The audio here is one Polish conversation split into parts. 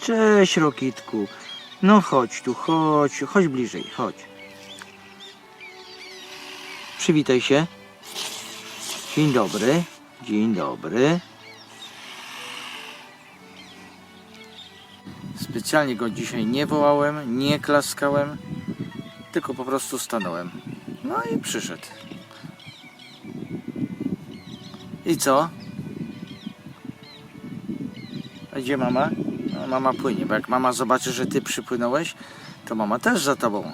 Cześć, Rokitku. No chodź tu, chodź, chodź bliżej, chodź. Przywitaj się. Dzień dobry. Dzień dobry. Specjalnie go dzisiaj nie wołałem, nie klaskałem, tylko po prostu stanąłem. No i przyszedł. I co? A gdzie mama? No, mama płynie, bo jak mama zobaczy, że ty przypłynąłeś, to mama też za tobą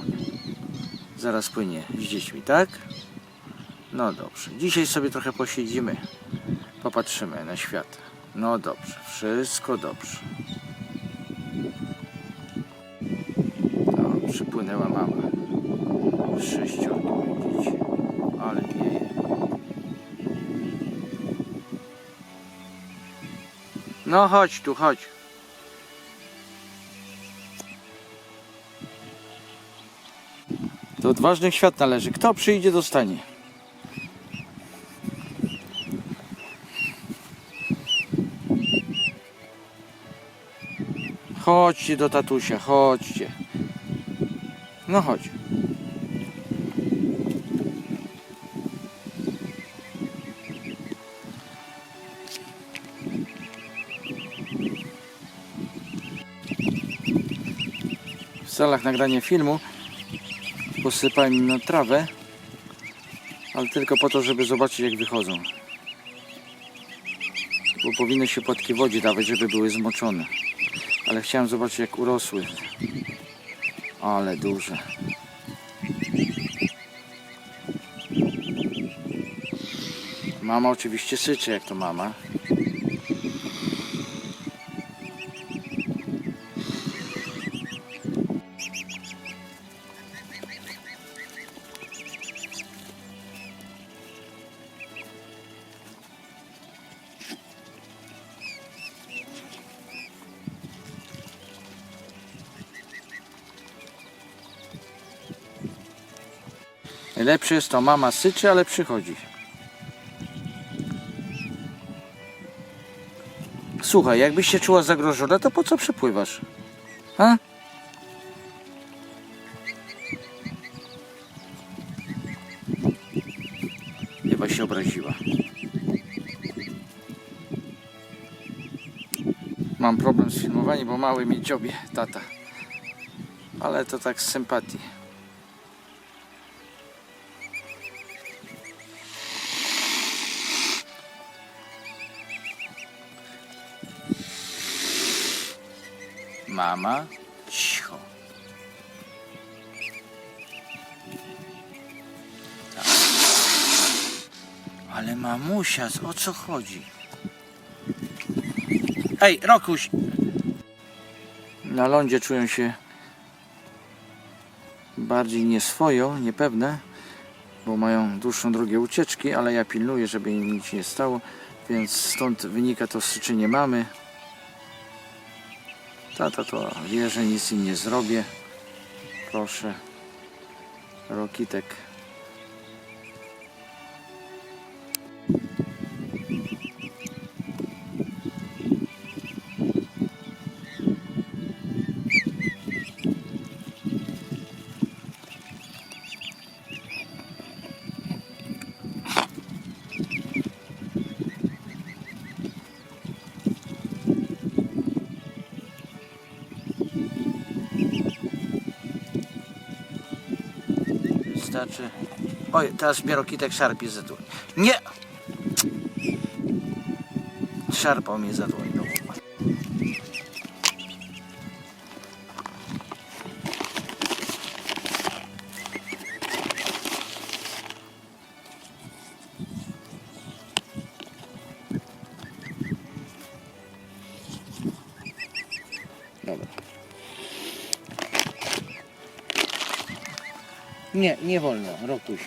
zaraz płynie z dziećmi, tak? No dobrze. Dzisiaj sobie trochę posiedzimy. Popatrzymy na świat. No dobrze. Wszystko dobrze. No, przypłynęła mama. Sześciorga dzieci. Ale wieje. No chodź tu, chodź. Do odważnych świat należy. Kto przyjdzie, dostanie. Chodźcie do tatusia, chodźcie. No chodź. W celach nagrania filmu posypałem na trawę, ale tylko po to, żeby zobaczyć jak wychodzą. Bo powinno się płatki wodzie dawać, żeby były zmoczone. Ale chciałem zobaczyć jak urosły. Ale duże. Mama oczywiście syczy jak to mama. Najlepsze jest to mama syczy, ale przychodzi. Słuchaj, jakbyś się czuła zagrożona, to po co przepływasz? Ha? Chyba się obraziła. Mam problem z filmowaniem, bo mały mi dziobie tata. Ale to tak z sympatii. Mama, cicho. Tak. Ale mamusia, o co chodzi? Ej, Rokuś! Na lądzie czują się bardziej nieswojo, niepewne, bo mają dłuższą drogę ucieczki, ale ja pilnuję, żeby im nic nie stało, więc stąd wynika to syczenie mamy. Tata to wie, że nic im nie zrobię. Proszę. Rokitek. Wystarczy. Oj, teraz mnie Rokitek szarpie za dłoń. Nie! Szarpał mnie za dłoń. Nie, nie wolno, Rokuś.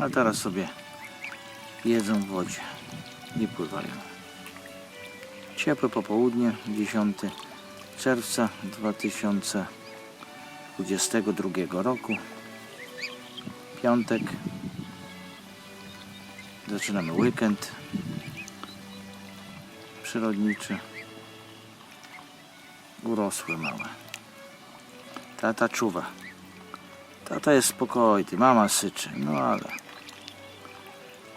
A teraz sobie jedzą w wodzie i pływają. Ciepłe popołudnie, 10 czerwca 2022 roku. Piątek. Zaczynamy weekend przyrodniczy. Urosłe małe. Tata czuwa. Tata jest spokojny, mama syczy, no ale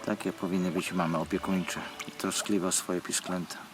takie powinny być mamy opiekuńcze i troskliwe o swoje pisklęta.